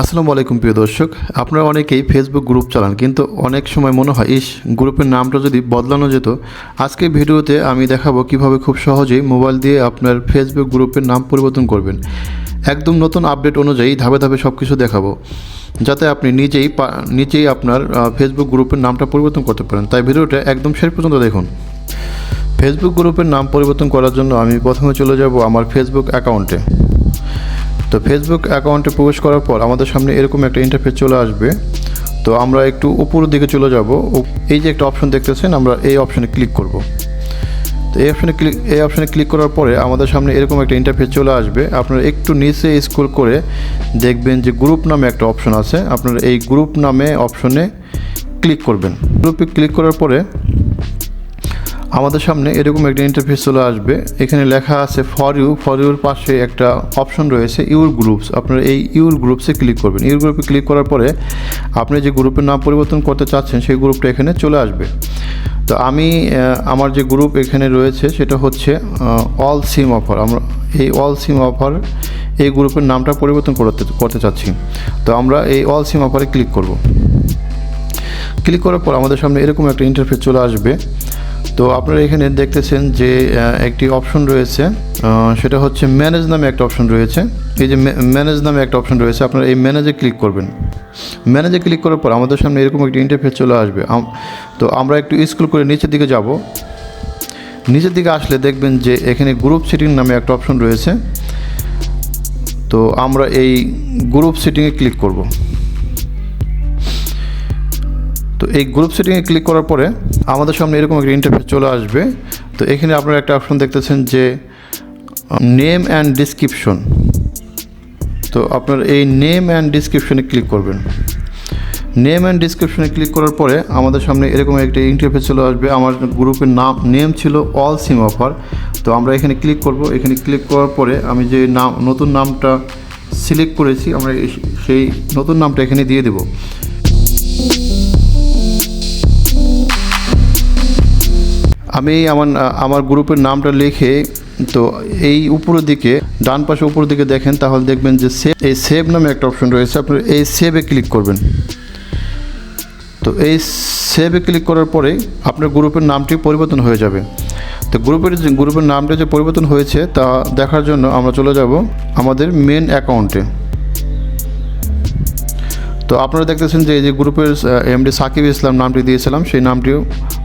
আসসালামু আলাইকুম প্রিয় দর্শক, আপনারা অনেকেই ফেসবুক গ্রুপ চালান, কিন্তু অনেক সময় মনে হয়, ইস গ্রুপের নামটা যদি বদলানো যেত, আজকে ভিডিওতে আমি দেখাবো কীভাবে খুব সহজেই মোবাইল দিয়ে আপনার ফেসবুক গ্রুপের নাম পরিবর্তন করবেন। একদম নতুন আপডেট অনুযায়ী ধাপে ধাপে সব কিছু দেখাবো, যাতে আপনি নিজেই নিজেই আপনার ফেসবুক গ্রুপের নামটা পরিবর্তন করতে পারেন। তাই ভিডিওটা একদম শেষ পর্যন্ত দেখুন। ফেসবুক গ্রুপের নাম পরিবর্তন করার জন্য আমি প্রথমে চলে যাব আমার ফেসবুক অ্যাকাউন্টে তো ফেসবুক অ্যাকাউন্টে প্রবেশ করার পর আমাদের সামনে এরকম একটা ইন্টারফেস চলে আসবে। তো আমরা একটু উপরের দিকে চলে যাব। এই যে একটা অপশন দেখতেছেন, আমরা এই অপশনে ক্লিক করব। তো এই অপশনে ক্লিক এই অপশনে ক্লিক করার পরে আমাদের সামনে এরকম একটা ইন্টারফেস চলে আসবে। আপনারা একটু নিচে স্ক্রল করে দেখবেন যে গ্রুপ নামে একটা অপশন আছে। আপনারা এই গ্রুপ নামে অপশনে ক্লিক করবেন। গ্রুপে ক্লিক করার পরে আমাদের সামনে এরকম একটা ইন্টারফেস চলে আসবে। এখানে লেখা আছে ফর ইউ ফর ইউর পাশে একটা অপশন রয়েছে ইউর গ্রুপস আপনারা এই ইউর গ্রুপসে ক্লিক করবেন। ইউর গ্রুপে ক্লিক করার পরে আপনি যে গ্রুপের নাম পরিবর্তন করতে চাচ্ছেন, সেই গ্রুপটা এখানে চলে আসবে। তো আমি আমার যে গ্রুপ এখানে রয়েছে, সেটা হচ্ছে অল সিম অফার আমরা এই অল সিম অফার এই গ্রুপের নামটা পরিবর্তন করতে করতে চাচ্ছি। তো আমরা এই অল সিম অফারে ক্লিক করব। ক্লিক করার পর আমাদের সামনে এরকম একটা ইন্টারফেস চলে আসবে। তো আপনারা এখানে দেখতেছেন যে একটি অপশন রয়েছে। সেটা হচ্ছে ম্যানেজ নামে একটা অপশন রয়েছে। এই যে ম্যানেজ নামে একটা অপশন রয়েছে, আপনারা এই ম্যানেজে ক্লিক করবেন। ম্যানেজে ক্লিক করার পর আমাদের সামনে এরকম একটি ইন্টারফেস চলে আসবে। তো আমরা একটু স্কুল করে নিচের দিকে যাব। নিচের দিকে আসলে দেখবেন যে, এখানে গ্রুপ সেটিং নামে একটা অপশন রয়েছে। তো আমরা এই গ্রুপ সেটিংয়ে ক্লিক করব। তো এই গ্রুপ সেটিংয়ে ক্লিক করার পরে আমাদের সামনে এরকম একটা ইন্টারফেস চলে আসবে। তো এখানে আপনারা একটা অপশন দেখতেছেন যে নেম অ্যান্ড ডিসক্রিপশন তো আপনার এই নেম অ্যান্ড ডিসক্রিপশনে ক্লিক করবেন। নেম অ্যান্ড ডিসক্রিপশনে ক্লিক করার পরে আমাদের সামনে এরকম একটা ইন্টারফেস চলে আসবে। আমার গ্রুপের নাম নেম ছিল অল সিম অফার তো আমরা এখানে ক্লিক করব। এখানে ক্লিক করার পরে আমি যে নাম, নতুন নামটা সিলেক্ট করেছি, আমরা সেই নতুন নামটা এখানে দিয়ে দেবো। আমি আমার আমার গ্রুপের নামটা লিখে, তো এই উপরের দিকে, ডান পাশে উপরের দিকে দেখেন, তাহলে দেখবেন যে সেভ এই সেভ নামে একটা অপশন রয়েছে। আপনার এই সেভে ক্লিক করবেন। তো এই সেভে ক্লিক করার পরে আপনার গ্রুপের নামটি পরিবর্তন হয়ে যাবে। তো গ্রুপের যে, গ্রুপের নামটা যে পরিবর্তন হয়েছে, তা দেখার জন্য আমরা চলে যাব আমাদের মেন অ্যাকাউন্টে তো আপনারা দেখতেছেন যে, এই যে গ্রুপের এমডি সাকিব ইসলাম নামটি দিয়েছিলাম, সেই নামটিও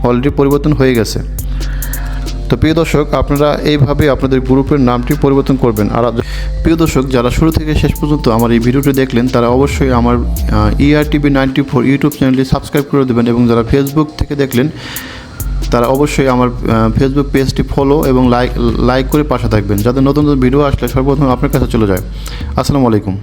অলরেডি পরিবর্তন হয়ে গেছে। তো প্রিয় দর্শক, আপনারা এইভাবে আপনাদের গ্রুপের নামটি পরিবর্তন করবেন। আর প্রিয় দর্শক, যারা শুরু থেকে শেষ পর্যন্ত আমার এই ভিডিওটি দেখলেন, তারা অবশ্যই আমার E ER TV ninety four YouTube চ্যানেলটি সাবস্ক্রাইব করে দেবেন এবং যারা ফেসবুক থেকে দেখলেন, তারা অবশ্যই আমার ফেসবুক পেজটি ফলো এবং লাইক লাইক করে পাশে থাকবেন, যাতে নতুন নতুন ভিডিও আসলে সর্বপ্রথম আপনার কাছে চলে যায়। আসসালামু আলাইকুম।